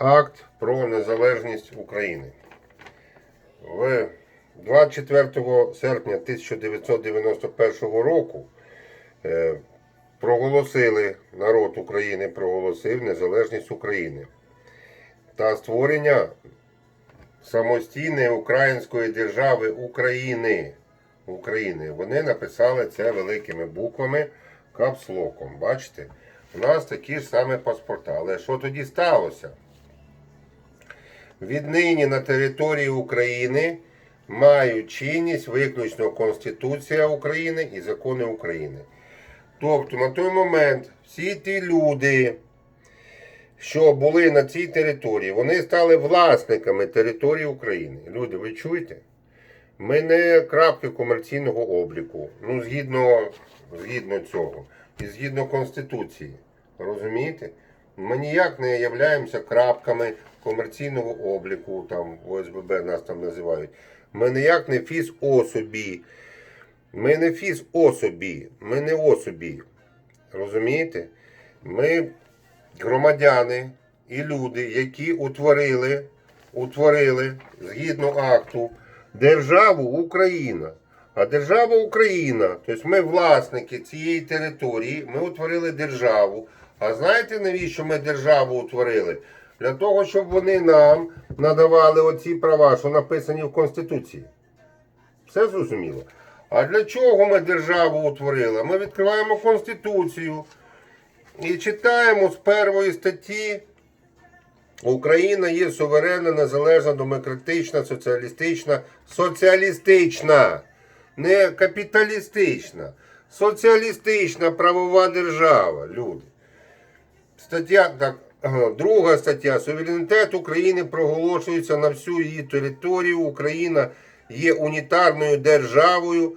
акт про незалежність України. В 24 серпня 1991 року е, проголосили народ України проголосив незалежність України та створення самостійної української держави України. України. Вони написали це великими буквами капслоком. Бачите? У нас такі ж самі паспорта. Але що тоді сталося? Віднині на території України мають чинність виключно Конституція України і закони України. Тобто на той момент всі ті люди, що були на цій території, вони стали власниками території України. Люди, ви чуєте? Ми не крапки комерційного обліку. Ну, згідно, згідно цього. І згідно Конституції. Розумієте? Ми ніяк не являємося крапками комерційного обліку, там ОСББ нас там називають. Ми ніяк не фіз особі. Ми не фіз особі, ми не особі. Розумієте? Ми громадяни і люди, які утворили, утворили згідно акту державу Україна. А держава Україна, тобто ми власники цієї території, ми утворили державу. А знаєте, навіщо ми державу утворили? Для того, щоб вони нам надавали оці права, що написані в Конституції. Все зрозуміло. А для чого ми державу утворили? Ми відкриваємо Конституцію і читаємо з першої статті. Україна є суверенна, незалежна, демократична, соціалістична, соціалістична, не капіталістична, соціалістична правова держава, люди. Стаття, так, друга стаття. Суверенітет України проголошується на всю її територію. Україна є унітарною державою.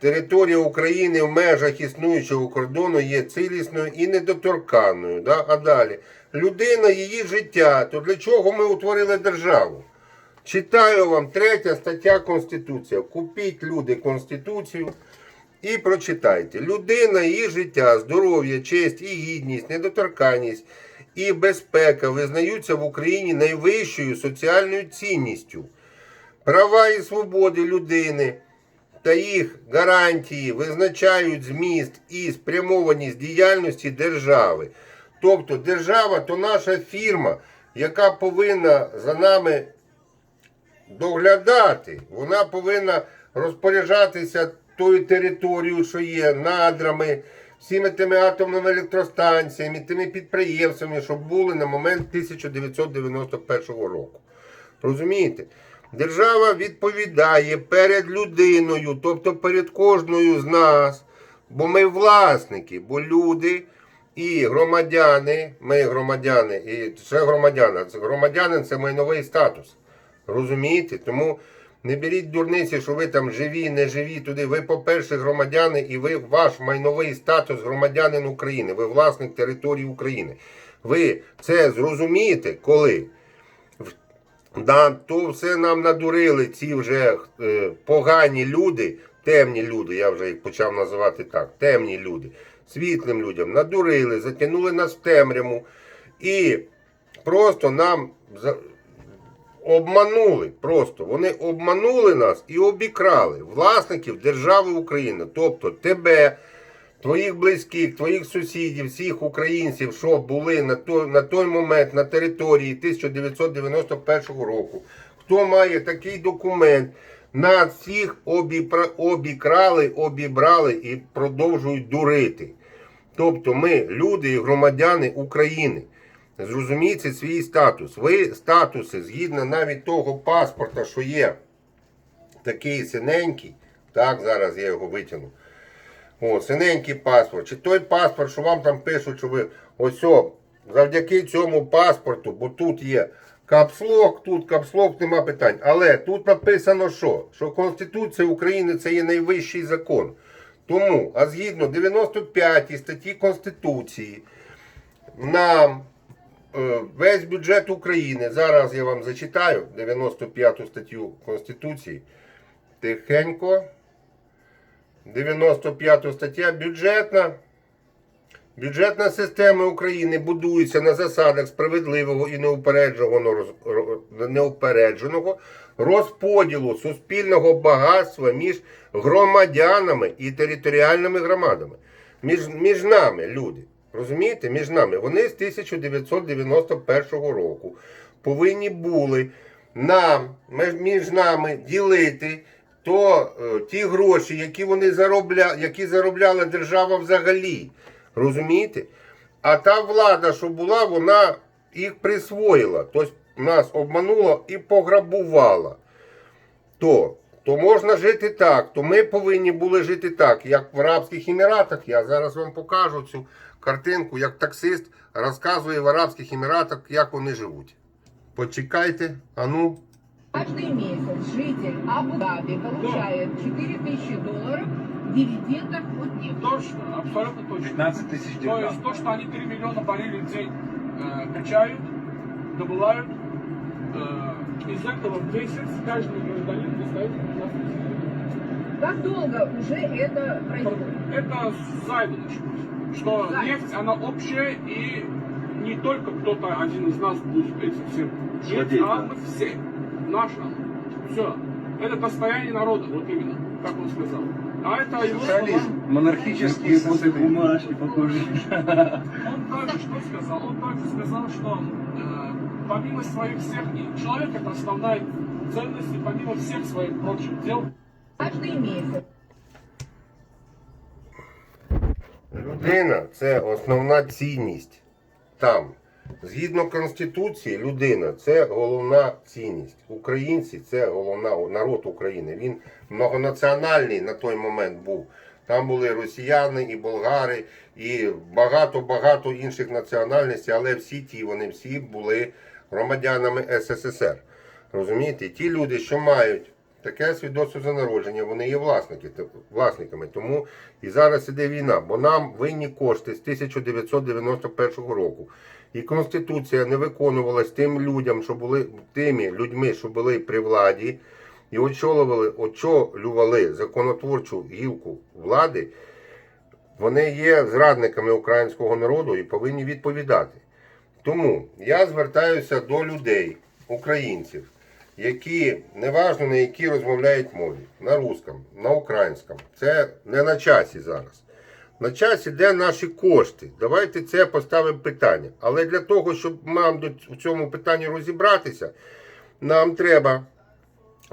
Територія України в межах існуючого кордону є цілісною і недоторканною. Да? А далі. Людина, її життя. То для чого ми утворили державу? Читаю вам третя стаття Конституції. Купіть люди Конституцію і прочитайте. Людина, її життя, здоров'я, честь і гідність, недоторканність і безпека визнаються в Україні найвищою соціальною цінністю. Права і свободи людини та їх гарантії визначають зміст і спрямованість діяльності держави. Тобто держава то наша фірма, яка повинна за нами доглядати. Вона повинна розпоряджатися тою територією, що є, надрами, всіми тими атомними електростанціями, тими підприємствами, що були на момент 1991 року. Розумієте? Держава відповідає перед людиною, тобто перед кожною з нас, бо ми власники, бо люди і громадяни, ми громадяни, і ще громадяни, громадянин це майновий статус. Розумієте? Тому не беріть дурниці, що ви там живі, не живі туди. Ви, по-перше, громадяни, і ви ваш майновий статус громадянин України. Ви власник території України. Ви це зрозумієте, коли? Да, то все нам надурили ці вже е, погані люди, темні люди, я вже їх почав називати так, темні люди, світлим людям надурили, затягнули нас в темряву і просто нам обманули. Просто вони обманули нас і обікрали власників держави України, тобто тебе. Твоїх близьких, твоїх сусідів, всіх українців, що були на той, на той момент на території 1991 року. Хто має такий документ, нас всіх обікрали, обібрали і продовжують дурити. Тобто ми люди і громадяни України. Зрозумійте свій статус. Ви статуси, згідно навіть того паспорта, що є такий синенький, так, зараз я його витягну. О, синенький паспорт. Чи той паспорт, що вам там пишуть, що ви ось завдяки цьому паспорту, бо тут є капслок, тут капслок, нема питань. Але тут написано що? Що Конституція України це є найвищий закон. Тому, а згідно 95 статті Конституції, нам весь бюджет України, зараз я вам зачитаю 95 статтю Конституції, тихенько. 95 стаття бюджетна. Бюджетна система України будується на засадах справедливого і неупередженого розподілу суспільного багатства між громадянами і територіальними громадами. Між, між нами, люди. Розумієте, між нами. Вони з 1991 року повинні були нам, між- нами ділити то е, ті гроші, які вони заробля, які заробляла держава взагалі. Розумієте? А та влада, що була, вона їх присвоїла. Тобто нас обманула і пограбувала. То, то можна жити так, то ми повинні були жити так, як в Арабських Еміратах. Я зараз вам покажу цю картинку, як таксист розказує в Арабських Еміратах, як вони живуть. Почекайте, а ну. Каждый месяц житель Абу-Даби получает 4000 долларов дивидендов от нефти. Точно, абсолютно точно. 15 тысяч То дирхам. есть то, что они 3 миллиона баррелей в день э, качают, добывают, э, из этого в месяц каждый гражданин достает 15 тысяч дирхам. Как долго уже это происходит? Это с займа началось. Что нефть, она общая и не только кто-то один из нас будет этим всем жить, Владеть, а мы все. Наша. Все. Это достояние народа, вот именно, как он сказал. А это его. Социализм. Монархические после бумажки похожи. Он также что сказал? Он также сказал, что э, помимо своих всех, и человек это основная ценность, и помимо всех своих прочих дел, Каждый месяц Людина це основна цінність. Там. Згідно Конституції, людина це головна цінність. Українці це головна народ України. Він многонаціональний на той момент був. Там були росіяни і болгари, і багато-багато інших національностей, але всі ті, вони всі були громадянами СССР. Розумієте, ті люди, що мають таке свідоцтво за народження, вони є власники, власниками. Тому і зараз іде війна, бо нам винні кошти з 1991 року. І Конституція не виконувалась тим людям, що були тими людьми, що були при владі, і очолювали, очолювали законотворчу гілку влади. Вони є зрадниками українського народу і повинні відповідати. Тому я звертаюся до людей, українців, які неважно на якій розмовляють мові, на русском, на українському. Це не на часі зараз. На часі де наші кошти. Давайте це поставимо питання. Але для того, щоб нам в цьому питанні розібратися, нам треба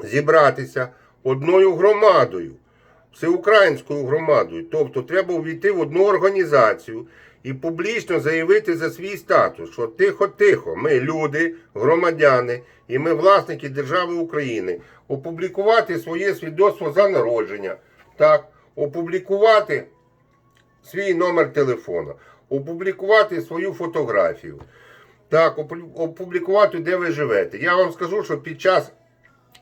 зібратися одною громадою, всеукраїнською громадою. Тобто треба увійти в одну організацію і публічно заявити за свій статус, що тихо-тихо, ми люди, громадяни, і ми власники держави України, опублікувати своє свідоцтво за народження, так, опублікувати свій номер телефона, опублікувати свою фотографію. Так, опублікувати, де ви живете. Я вам скажу, що під час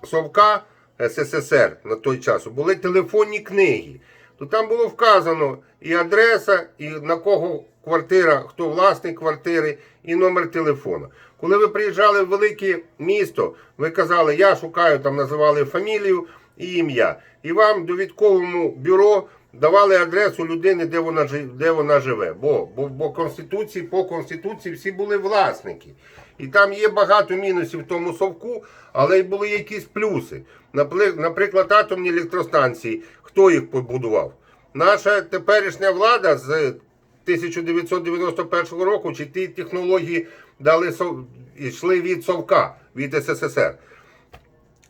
Совка СССР на той час були телефонні книги. То там було вказано і адреса, і на кого квартира, хто власник квартири, і номер телефона. Коли ви приїжджали в велике місто, ви казали, я шукаю, там називали фамілію і ім'я. І вам довідковому бюро давали адресу людини, де вона, де вона живе. Бо, бо, бо Конституції, по Конституції всі були власники. І там є багато мінусів в тому совку, але й були якісь плюси. Наприклад, атомні електростанції. Хто їх побудував? Наша теперішня влада з 1991 року, чи ті технології дали йшли від совка, від СССР.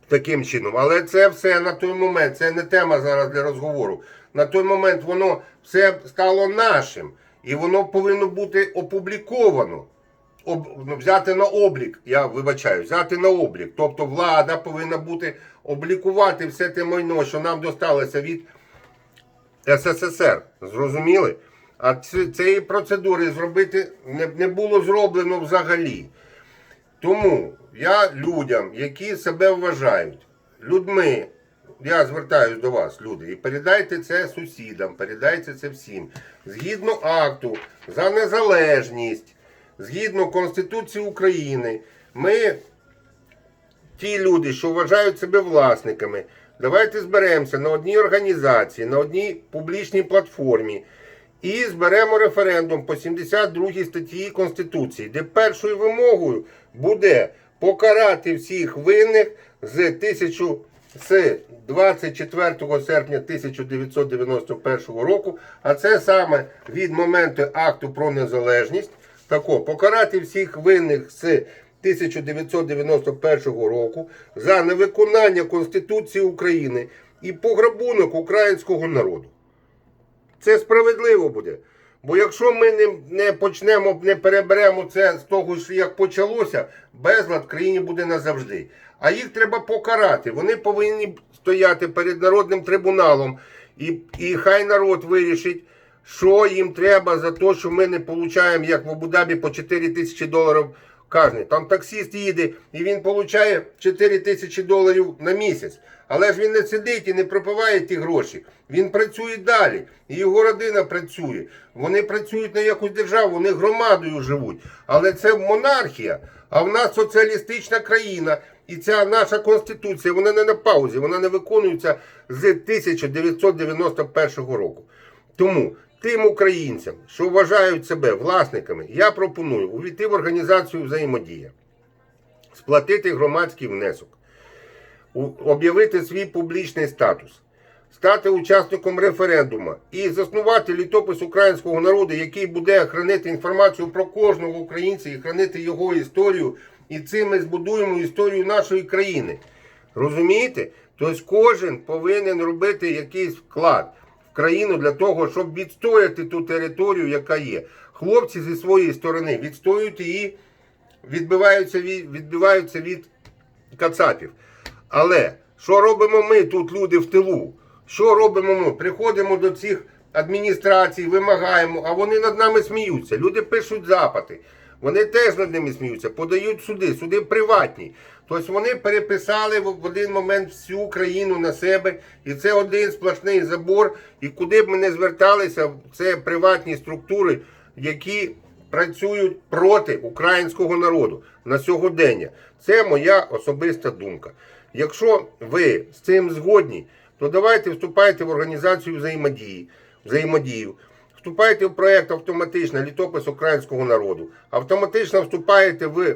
Таким чином. Але це все на той момент, це не тема зараз для розговору. На той момент воно все стало нашим. І воно повинно бути опубліковано. Об, ну, взяти на облік, я вибачаю, взяти на облік. Тобто влада повинна бути облікувати все те майно, що нам досталося від СССР. Зрозуміли? А цієї процедури зробити не, було зроблено взагалі. Тому я людям, які себе вважають людьми, я звертаюсь до вас, люди, і передайте це сусідам, передайте це всім. Згідно акту за незалежність, згідно Конституції України, ми, ті люди, що вважають себе власниками, давайте зберемося на одній організації, на одній публічній платформі І зберемо референдум по 72 статті Конституції, де першою вимогою буде покарати всіх винних з 1000 з 24 серпня 1991 року, а це саме від моменту акту про незалежність. Тако, покарати всіх винних з 1991 року за невиконання Конституції України і пограбунок українського народу. Це справедливо буде. Бо якщо ми не, не почнемо, не переберемо це з того, що як почалося, безлад в країні буде назавжди. А їх треба покарати. Вони повинні стояти перед народним трибуналом, і, і хай народ вирішить, що їм треба за те, що ми не отримуємо, як в Абу-Дабі, по 4 тисячі доларів кожен. Там таксист їде і він отримує 4 тисячі доларів на місяць. Але ж він не сидить і не пропиває ті гроші. Він працює далі. І його родина працює. Вони працюють на якусь державу, вони громадою живуть. Але це монархія. А в нас соціалістична країна. І ця наша конституція, вона не на паузі, вона не виконується з 1991 року. Тому тим українцям, що вважають себе власниками, я пропоную увійти в організацію взаємодія, сплатити громадський внесок, об'явити свій публічний статус, стати учасником референдуму і заснувати літопис українського народу, який буде хранити інформацію про кожного українця і хранити його історію. І цим ми збудуємо історію нашої країни. Розумієте? Тобто кожен повинен робити якийсь вклад країну для того, щоб відстояти ту територію, яка є. Хлопці зі своєї сторони відстоюють її, відбиваються від, відбиваються від кацапів. Але що робимо ми тут, люди в тилу? Що робимо ми? Приходимо до цих адміністрацій, вимагаємо, а вони над нами сміються. Люди пишуть запити. Вони теж над ними сміються, подають суди, суди приватні. Тобто вони переписали в один момент всю країну на себе, і це один сплошний забор. І куди б ми не зверталися, це приватні структури, які працюють проти українського народу на сьогодення. Це моя особиста думка. Якщо ви з цим згодні, то давайте вступайте в організацію взаємодії, взаємодію. Вступайте в проєкт автоматично літопис українського народу. Автоматично вступаєте в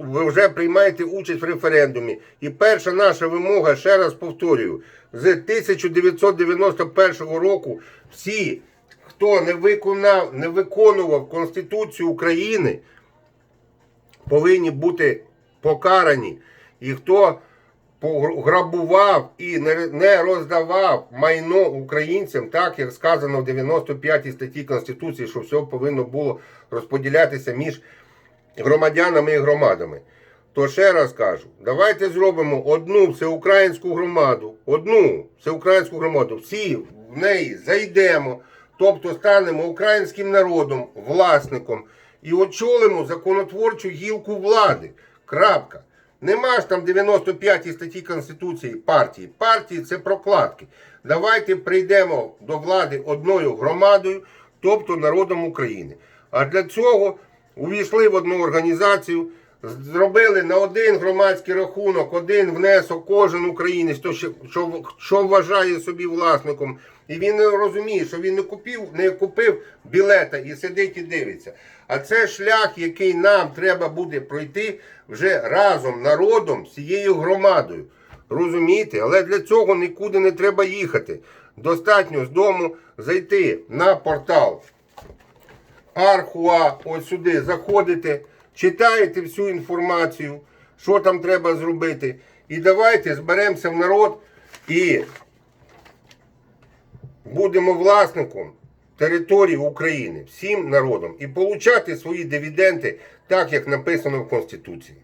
ви вже приймаєте участь в референдумі. І перша наша вимога, ще раз повторюю, з 1991 року всі, хто не виконав, не виконував Конституцію України, повинні бути покарані. І хто пограбував і не- роздавав майно українцям, так як сказано в 95 статті Конституції, що все повинно було розподілятися між громадянами і громадами. То ще раз кажу, давайте зробимо одну всеукраїнську громаду, одну всеукраїнську громаду, всі в неї зайдемо, тобто станемо українським народом, власником і очолимо законотворчу гілку влади. Крапка. Нема ж там 95 статті Конституції партії. Партії це прокладки. Давайте прийдемо до влади одною громадою, тобто народом України. А для цього увійшли в одну організацію, зробили на один громадський рахунок, один внесок, кожен українець, то що, що, що вважає собі власником. І він розуміє, що він не купив, не купив білета і сидить і дивиться. А це шлях, який нам треба буде пройти вже разом, народом, всією громадою. Розумієте? Але для цього нікуди не треба їхати. Достатньо з дому зайти на портал Архуа, ось сюди заходите, читаєте всю інформацію, що там треба зробити. І давайте зберемося в народ і будемо власником території України всім народом і получати свої дивіденди так, як написано в Конституції.